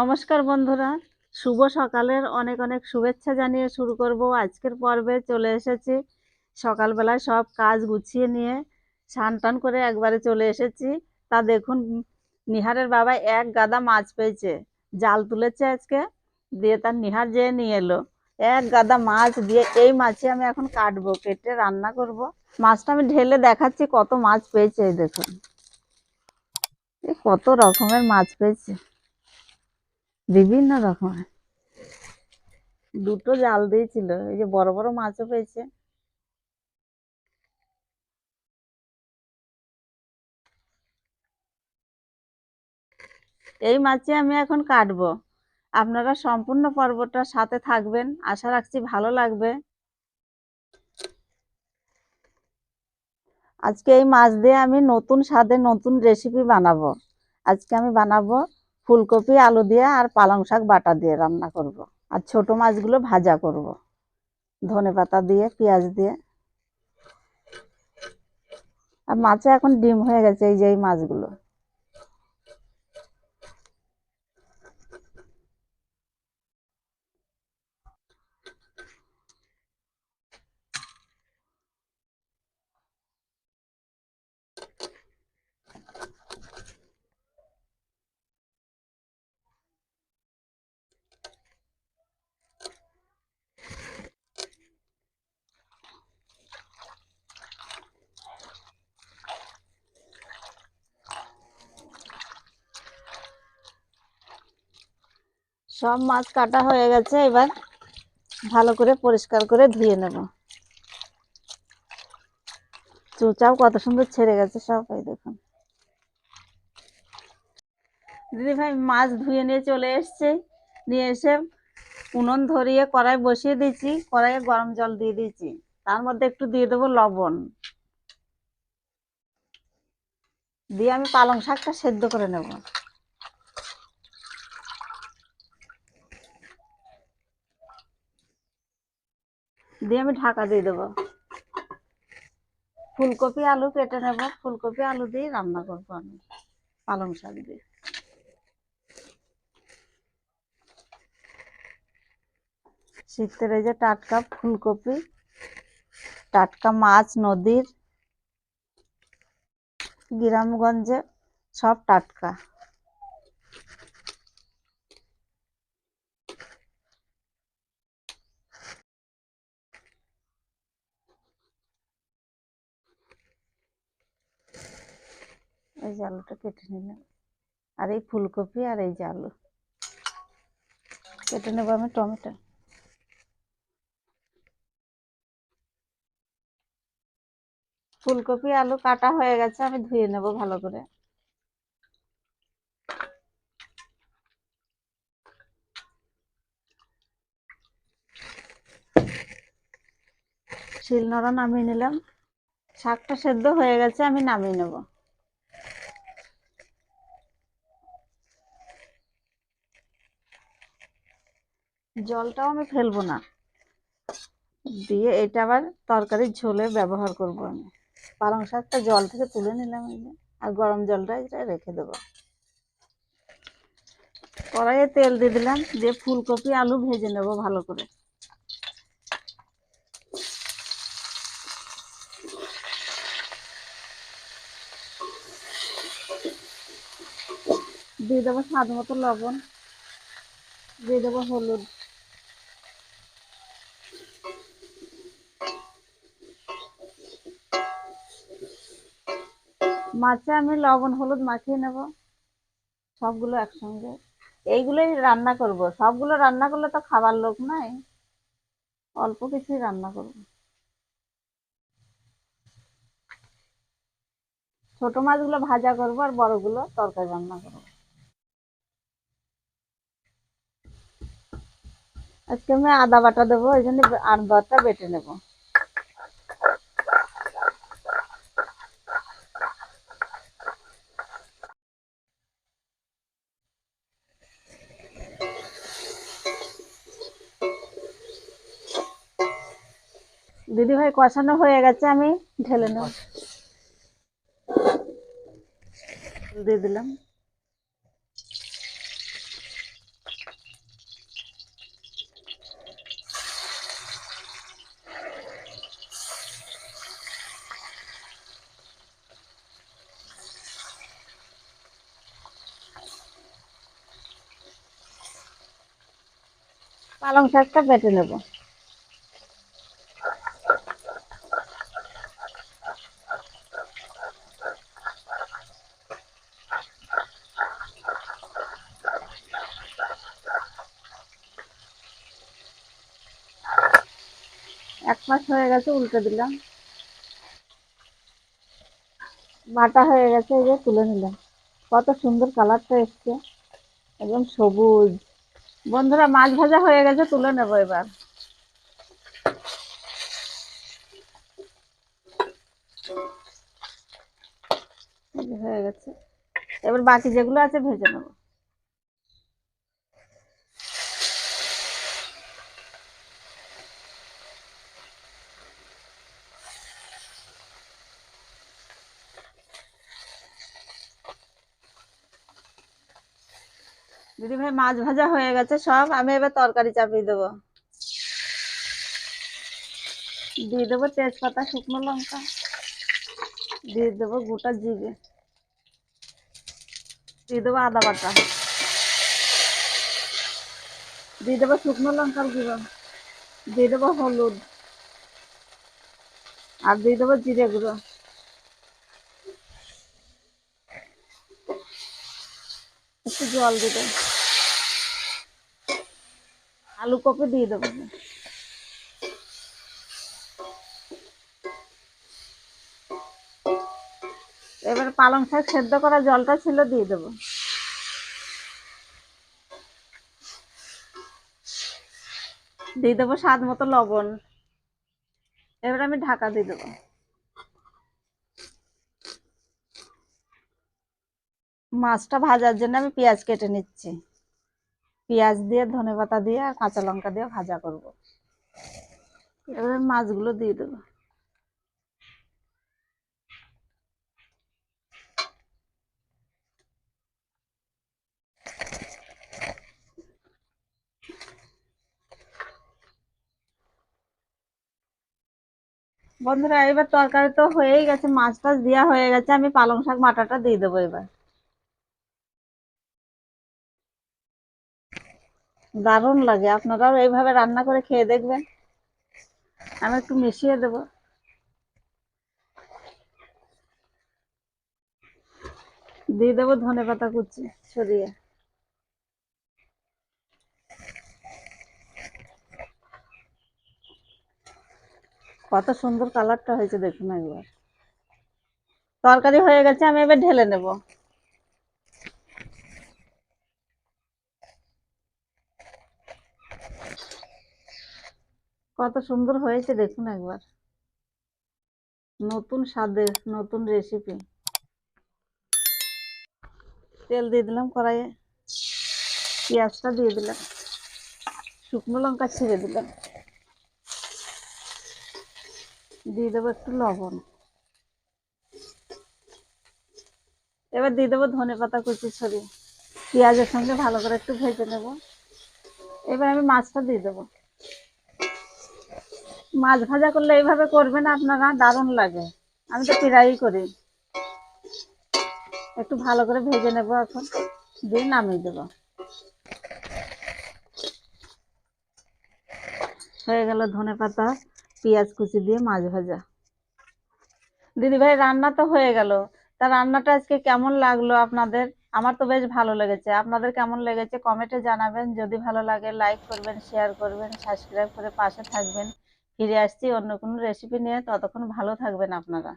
নমস্কার বন্ধুরা। শুভ সকালের অনেক অনেক শুভেচ্ছা জানিয়ে শুরু করব। আজকের পর্বে চলে এসেছি। সকালবেলায় সব কাজ গুছিয়ে নিয়ে স্নান টান করে একবারে চলে এসেছি। তা দেখুন, নিহারের বাবা এক গাদা মাছ পেয়েছে, জাল তুলেছে আজকে। দিয়ে তার নিহার যেয়ে নিয়ে এলো। এক গাদা মাছ দিয়ে এই মাছে আমি এখন কাটবো, কেটে রান্না করব। মাছটা আমি ঢেলে দেখাচ্ছি কত মাছ পেয়েছে দেখুন। কত রকমের মাছ পেয়েছে। বিভিন্ন রকমের দুটো জাল দিয়েছিল, এই যে বড় বড় মাছও পেয়েছে। এই মাছে আমি এখন কাটবো। আপনারা সম্পূর্ণ পর্বটার সাথে থাকবেন। আশা রাখছি ভালো লাগবে। আজকে এই মাছ দিয়ে আমি নতুন স্বাদে নতুন রেসিপি বানাবো। আজকে আমি বানাবো ফুলকপি, আলু দিয়ে আর পালং শাক বাটা দিয়ে রান্না করব। আর ছোট মাছগুলো ভাজা করব। ধনে পাতা দিয়ে, পেঁয়াজ দিয়ে আর মাছে এখন ডিম হয়ে গেছে এই যে এই মাছগুলো সব মাছ কাটা হয়ে গেছে, এবার ভালো করে পরিষ্কার করে ধুয়ে নেব। চুচাও কত সুন্দর ছেড়ে গেছে সব, এই দেখুন। দিদি ভাই, মাছ ধুয়ে নিয়ে চলে এসছে। নিয়ে এসে উনুন ধরিয়ে কড়াই বসিয়ে দিয়েছি, কড়াইয়ে গরম জল দিয়ে দিয়েছি। তার মধ্যে একটু দিয়ে দেবো লবণ। দিয়ে আমি পালং শাকটা সেদ্ধ করে নেব। দিয়ে আমি ঢাকা দিয়ে দেবো। ফুলকপি, আলু কেটে নেব। ফুলকপি, আলু দিয়ে রান্না করব আমি, পালং শাক দিয়ে। শীতের এই যে টাটকা ফুলকপি, টাটকা মাছ, নদীর, গ্রামগঞ্জে সব টাটকা। এই যে আলুটা কেটে নিলাম। আর এই ফুলকপি আর এই যে আলু। কেটে নেব আমি টমেটো। ফুলকপি, আলু কাটা হয়ে গেছে, আমি ধুয়ে নেব ভালো করে। শিলনোড়া নামিয়ে নিলাম। শাকটা সেদ্ধ হয়ে গেছে, আমি নামিয়ে নেব। জলটাও আমি ফেলব না। দিয়ে এটা আবার তরকারির ঝোলে ব্যবহার করব আমি। পালং শাকটা জল থেকে তুলে নিলাম আর গরম জলটা এটা রেখে দেবো। কড়াইয়ে তেল দিয়ে দিলাম, দিয়ে ফুলকপি, আলু ভেজে নেব ভালো করে। দিয়ে দেবো স্বাদ মতো লবণ, দিয়ে দেবো হলুদ। মাছে আমি লবণ, হলুদ মাখিয়ে নেব। সবগুলো একসঙ্গে। এইগুলোই রান্না করব। সবগুলো রান্না করলে তো খাবার লোক নাই। অল্প কিছুই রান্না করব। ছোট মাছগুলো ভাজা করব আর বড়গুলো তরকারি রান্না করব। আজকে আমি আদা বাটা দেবো, ওই জন্য আদাটা বেটে নেব। দিদি ভাই কষানো হয়ে গেছে আমি ঢেলে নেব। দিয়ে দিলাম। পালং শাকটা বেটে নেব। এক মাস হয়ে গেছে উল্টে দিলাম। বাটা হয়ে গেছে, এই যে তুলে নিলাম। কত সুন্দর কালারটা এসছে, একদম সবুজ। বন্ধুরা, মাছ ভাজা হয়ে গেছে, তুলে নেব এবার। হয়ে গেছে। এবার বাকি যেগুলো আছে, ভেজে নেব। দিদি ভাই মাছ ভাজা হয়ে গেছে, সব আমি এবার তরকারি চাপিয়ে দেবো। দিয়ে দেবো তেজপাতা, শুকনো লঙ্কা। দিয়ে দেবো গোটা জিরে। দিয়ে দেবো আদা বাটা। দিয়ে দেবো শুকনো লঙ্কার গুঁড়ো। দিয়ে দেবো হলুদ। আর দিয়ে দেবো জিরে গুঁড়ো। একটু জল দেবো আলু কপি দিয়ে দেবো। এবার পালং শাক সেদ্ধ করা জলটা ছিল দিয়ে দেবো। দিয়ে দেবো স্বাদ মতো লবণ। এবার আমি ঢাকা দিয়ে দেবো। মাছটা ভাজার জন্য আমি পেঁয়াজ কেটে নিচ্ছি। পেঁয়াজ দিয়ে ধনেপাতা দিয়ে আর কাঁচা লঙ্কা দিয়ে ভাজা করব। এবারে মাছগুলো দিয়ে দেবো। বন্ধুরা, এবার তরকারি তো হয়েই গেছে, মাছ টাছ দেওয়া হয়ে গেছে, আমি পালং শাক বাটাটা দিয়ে দেবো এবার। দারুণ লাগে। আপনারাও এইভাবে রান্না করে খেয়ে দেখবেন। আমি একটু মিশিয়ে দেব। দিয়ে দেবো ধনে পাতা কুচি ছড়িয়ে। কত সুন্দর কালারটা হয়েছে দেখুন একবার। তরকারি হয়ে গেছে, আমি এবার ঢেলে নেব। কত সুন্দর হয়েছে দেখুন একবার। নতুন স্বাদের, নতুন রেসিপি তেল দিয়ে দিলাম কড়াইয়ে। পেঁয়াজটা দিয়ে দিলাম। শুকনো লঙ্কা ছেড়ে দিলাম। দিয়ে দেবো একটু লবণ। এবার দিয়ে দেবো ধনে পাতা কুচি ছড়িয়ে। পেঁয়াজের সঙ্গে ভালো করে একটু ভেজে নেব। এবার আমি মাছটা দিয়ে দেবো। মাছ ভাজা করলে এইভাবে করবেন আপনারা, দারুণ লাগে। আমি তো প্রায়ই করি। একটু ভালো করে ভেজে নেব এখন। দিয়ে নামিয়ে দেবো। হয়ে গেল ধনে পাতা, পেঁয়াজ কুচি দিয়ে মাছ ভাজা। দিদি ভাই রান্না তো হয়ে গেল। তা রান্নাটা আজকে কেমন লাগল আপনাদের? আমার তো বেশ ভালো লেগেছে। আপনাদের কেমন লেগেছে? কমেন্টে জানাবেন। যদি ভালো লাগে লাইক করবেন শেয়ার করবেন সাবস্ক্রাইব করে পাশে থাকবেন। ফিরে আসছি অন্য কোনো রেসিপি নিয়ে ততক্ষণ ভালো থাকবেন আপনারা।